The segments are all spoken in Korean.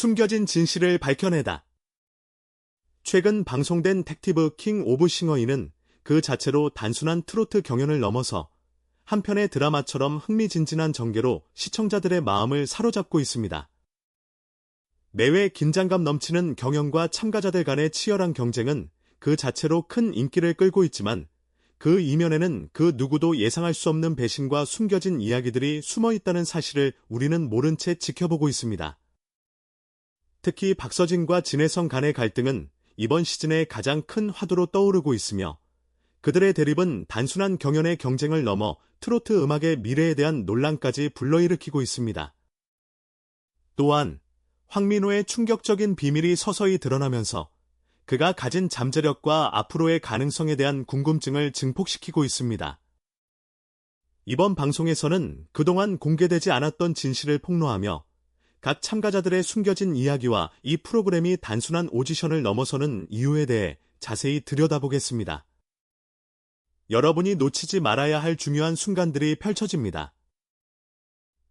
숨겨진 진실을 밝혀내다. 최근 방송된 텍티브 킹 오브 싱어인은 그 자체로 단순한 트로트 경연을 넘어서 한편의 드라마처럼 흥미진진한 전개로 시청자들의 마음을 사로잡고 있습니다. 매회 긴장감 넘치는 경연과 참가자들 간의 치열한 경쟁은 그 자체로 큰 인기를 끌고 있지만 그 이면에는 그 누구도 예상할 수 없는 배신과 숨겨진 이야기들이 숨어 있다는 사실을 우리는 모른 채 지켜보고 있습니다. 특히 박서진과 진혜성 간의 갈등은 이번 시즌의 가장 큰 화두로 떠오르고 있으며 그들의 대립은 단순한 경연의 경쟁을 넘어 트로트 음악의 미래에 대한 논란까지 불러일으키고 있습니다. 또한 황민호의 충격적인 비밀이 서서히 드러나면서 그가 가진 잠재력과 앞으로의 가능성에 대한 궁금증을 증폭시키고 있습니다. 이번 방송에서는 그동안 공개되지 않았던 진실을 폭로하며 각 참가자들의 숨겨진 이야기와 이 프로그램이 단순한 오디션을 넘어서는 이유에 대해 자세히 들여다보겠습니다. 여러분이 놓치지 말아야 할 중요한 순간들이 펼쳐집니다.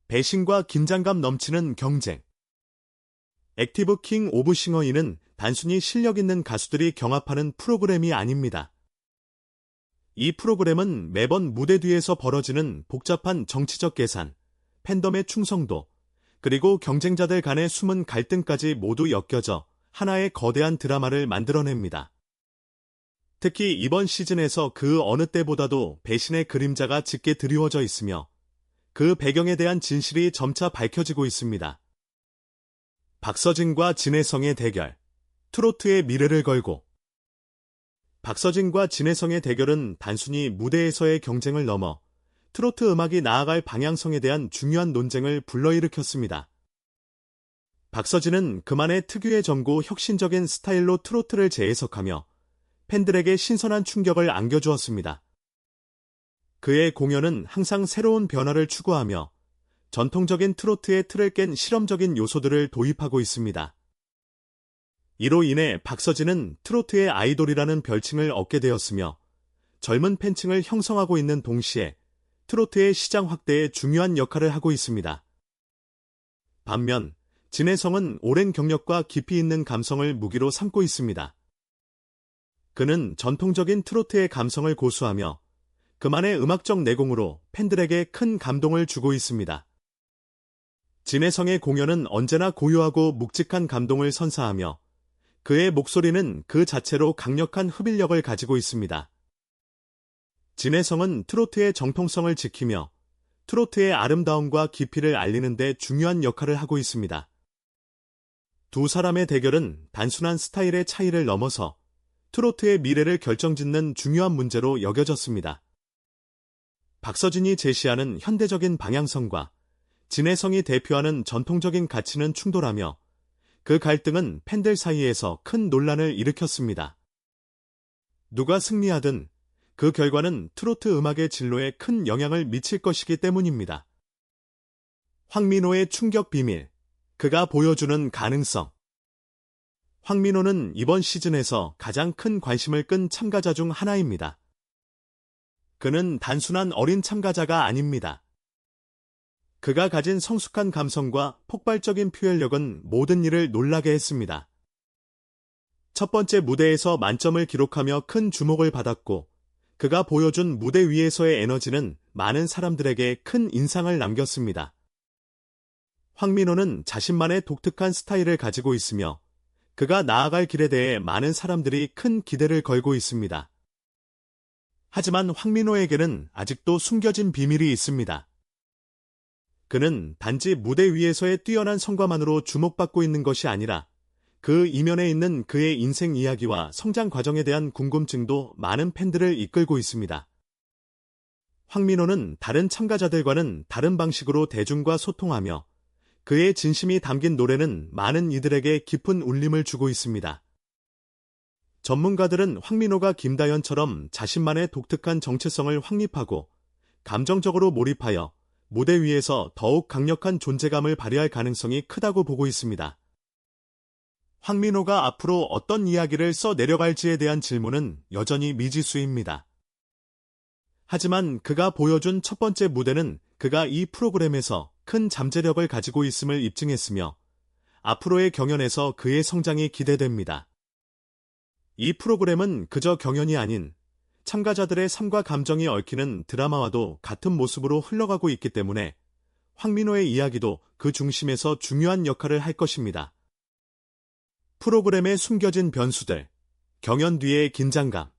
배신과 긴장감 넘치는 경쟁. 액티브 킹 오브 싱어인은 단순히 실력 있는 가수들이 경합하는 프로그램이 아닙니다. 이 프로그램은 매번 무대 뒤에서 벌어지는 복잡한 정치적 계산, 팬덤의 충성도, 그리고 경쟁자들 간의 숨은 갈등까지 모두 엮여져 하나의 거대한 드라마를 만들어냅니다. 특히 이번 시즌에서 그 어느 때보다도 배신의 그림자가 짙게 드리워져 있으며 그 배경에 대한 진실이 점차 밝혀지고 있습니다. 박서진과 진혜성의 대결, 트로트의 미래를 걸고 박서진과 진혜성의 대결은 단순히 무대에서의 경쟁을 넘어 트로트 음악이 나아갈 방향성에 대한 중요한 논쟁을 불러일으켰습니다. 박서진은 그만의 특유의 정고 혁신적인 스타일로 트로트를 재해석하며 팬들에게 신선한 충격을 안겨주었습니다. 그의 공연은 항상 새로운 변화를 추구하며 전통적인 트로트의 틀을 깬 실험적인 요소들을 도입하고 있습니다. 이로 인해 박서진은 트로트의 아이돌이라는 별칭을 얻게 되었으며 젊은 팬층을 형성하고 있는 동시에 트로트의 시장 확대에 중요한 역할을 하고 있습니다. 반면 진혜성은 오랜 경력과 깊이 있는 감성을 무기로 삼고 있습니다. 그는 전통적인 트로트의 감성을 고수하며 그만의 음악적 내공으로 팬들에게 큰 감동을 주고 있습니다. 진혜성의 공연은 언제나 고요하고 묵직한 감동을 선사하며 그의 목소리는 그 자체로 강력한 흡입력을 가지고 있습니다. 진혜성은 트로트의 정통성을 지키며 트로트의 아름다움과 깊이를 알리는 데 중요한 역할을 하고 있습니다. 두 사람의 대결은 단순한 스타일의 차이를 넘어서 트로트의 미래를 결정짓는 중요한 문제로 여겨졌습니다. 박서진이 제시하는 현대적인 방향성과 진해성이 대표하는 전통적인 가치는 충돌하며 그 갈등은 팬들 사이에서 큰 논란을 일으켰습니다. 누가 승리하든 그 결과는 트로트 음악의 진로에 큰 영향을 미칠 것이기 때문입니다. 황민호의 충격 비밀, 그가 보여주는 가능성. 황민호는 이번 시즌에서 가장 큰 관심을 끈 참가자 중 하나입니다. 그는 단순한 어린 참가자가 아닙니다. 그가 가진 성숙한 감성과 폭발적인 표현력은 모든 일을 놀라게 했습니다. 첫 번째 무대에서 만점을 기록하며 큰 주목을 받았고 그가 보여준 무대 위에서의 에너지는 많은 사람들에게 큰 인상을 남겼습니다. 황민호는 자신만의 독특한 스타일을 가지고 있으며 그가 나아갈 길에 대해 많은 사람들이 큰 기대를 걸고 있습니다. 하지만 황민호에게는 아직도 숨겨진 비밀이 있습니다. 그는 단지 무대 위에서의 뛰어난 성과만으로 주목받고 있는 것이 아니라 그 이면에 있는 그의 인생 이야기와 성장 과정에 대한 궁금증도 많은 팬들을 이끌고 있습니다. 황민호는 다른 참가자들과는 다른 방식으로 대중과 소통하며 그의 진심이 담긴 노래는 많은 이들에게 깊은 울림을 주고 있습니다. 전문가들은 황민호가 김다연처럼 자신만의 독특한 정체성을 확립하고 감정적으로 몰입하여 무대 위에서 더욱 강력한 존재감을 발휘할 가능성이 크다고 보고 있습니다. 황민호가 앞으로 어떤 이야기를 써 내려갈지에 대한 질문은 여전히 미지수입니다. 하지만 그가 보여준 첫 번째 무대는 그가 이 프로그램에서 큰 잠재력을 가지고 있음을 입증했으며 앞으로의 경연에서 그의 성장이 기대됩니다. 이 프로그램은 그저 경연이 아닌 참가자들의 삶과 감정이 얽히는 드라마와도 같은 모습으로 흘러가고 있기 때문에 황민호의 이야기도 그 중심에서 중요한 역할을 할 것입니다. 프로그램에 숨겨진 변수들, 경연 뒤의 긴장감.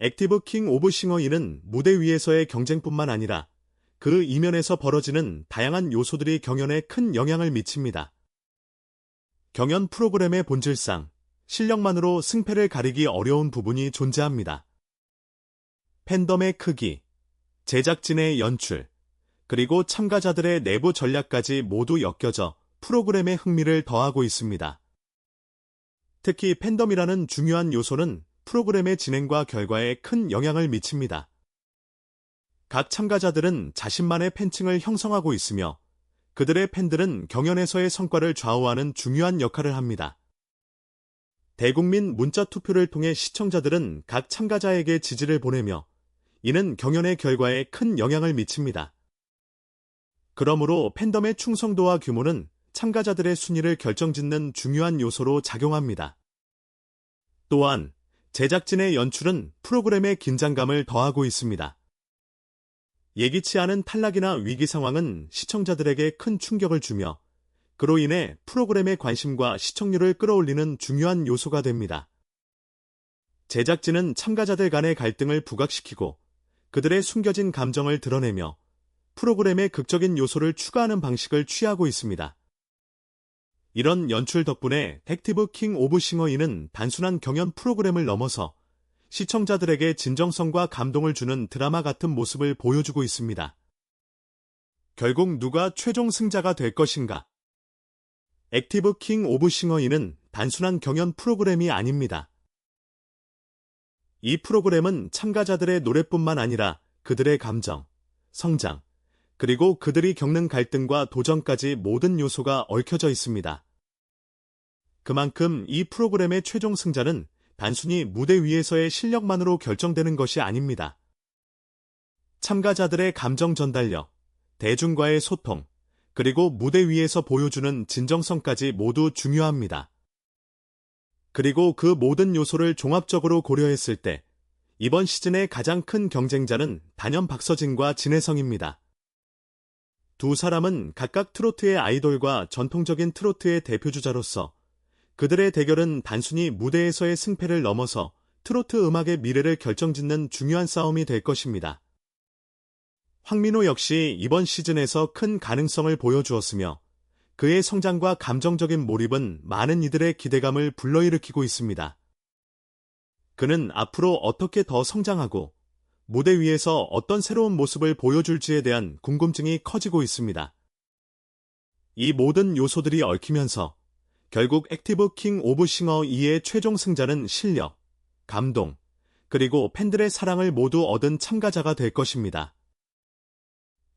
액티브 킹 오브 싱어인은 무대 위에서의 경쟁뿐만 아니라 그 이면에서 벌어지는 다양한 요소들이 경연에 큰 영향을 미칩니다. 경연 프로그램의 본질상 실력만으로 승패를 가리기 어려운 부분이 존재합니다. 팬덤의 크기, 제작진의 연출, 그리고 참가자들의 내부 전략까지 모두 엮여져 프로그램의 흥미를 더하고 있습니다. 특히 팬덤이라는 중요한 요소는 프로그램의 진행과 결과에 큰 영향을 미칩니다. 각 참가자들은 자신만의 팬층을 형성하고 있으며 그들의 팬들은 경연에서의 성과를 좌우하는 중요한 역할을 합니다. 대국민 문자 투표를 통해 시청자들은 각 참가자에게 지지를 보내며 이는 경연의 결과에 큰 영향을 미칩니다. 그러므로 팬덤의 충성도와 규모는 참가자들의 순위를 결정짓는 중요한 요소로 작용합니다. 또한 제작진의 연출은 프로그램의 긴장감을 더하고 있습니다. 예기치 않은 탈락이나 위기 상황은 시청자들에게 큰 충격을 주며 그로 인해 프로그램의 관심과 시청률을 끌어올리는 중요한 요소가 됩니다. 제작진은 참가자들 간의 갈등을 부각시키고 그들의 숨겨진 감정을 드러내며 프로그램의 극적인 요소를 추가하는 방식을 취하고 있습니다. 이런 연출 덕분에 액티브 킹 오브 싱어인은 단순한 경연 프로그램을 넘어서 시청자들에게 진정성과 감동을 주는 드라마 같은 모습을 보여주고 있습니다. 결국 누가 최종 승자가 될 것인가? 액티브 킹 오브 싱어인은 단순한 경연 프로그램이 아닙니다. 이 프로그램은 참가자들의 노래뿐만 아니라 그들의 감정, 성장, 그리고 그들이 겪는 갈등과 도전까지 모든 요소가 얽혀져 있습니다. 그만큼 이 프로그램의 최종 승자는 단순히 무대 위에서의 실력만으로 결정되는 것이 아닙니다. 참가자들의 감정 전달력, 대중과의 소통, 그리고 무대 위에서 보여주는 진정성까지 모두 중요합니다. 그리고 그 모든 요소를 종합적으로 고려했을 때 이번 시즌의 가장 큰 경쟁자는 단연 박서진과 진혜성입니다. 두 사람은 각각 트로트의 아이돌과 전통적인 트로트의 대표주자로서 그들의 대결은 단순히 무대에서의 승패를 넘어서 트로트 음악의 미래를 결정짓는 중요한 싸움이 될 것입니다. 황민호 역시 이번 시즌에서 큰 가능성을 보여주었으며 그의 성장과 감정적인 몰입은 많은 이들의 기대감을 불러일으키고 있습니다. 그는 앞으로 어떻게 더 성장하고 무대 위에서 어떤 새로운 모습을 보여줄지에 대한 궁금증이 커지고 있습니다. 이 모든 요소들이 얽히면서 결국 액티브 킹 오브 싱어 2의 최종 승자는 실력, 감동, 그리고 팬들의 사랑을 모두 얻은 참가자가 될 것입니다.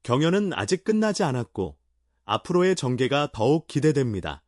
경연은 아직 끝나지 않았고 앞으로의 전개가 더욱 기대됩니다.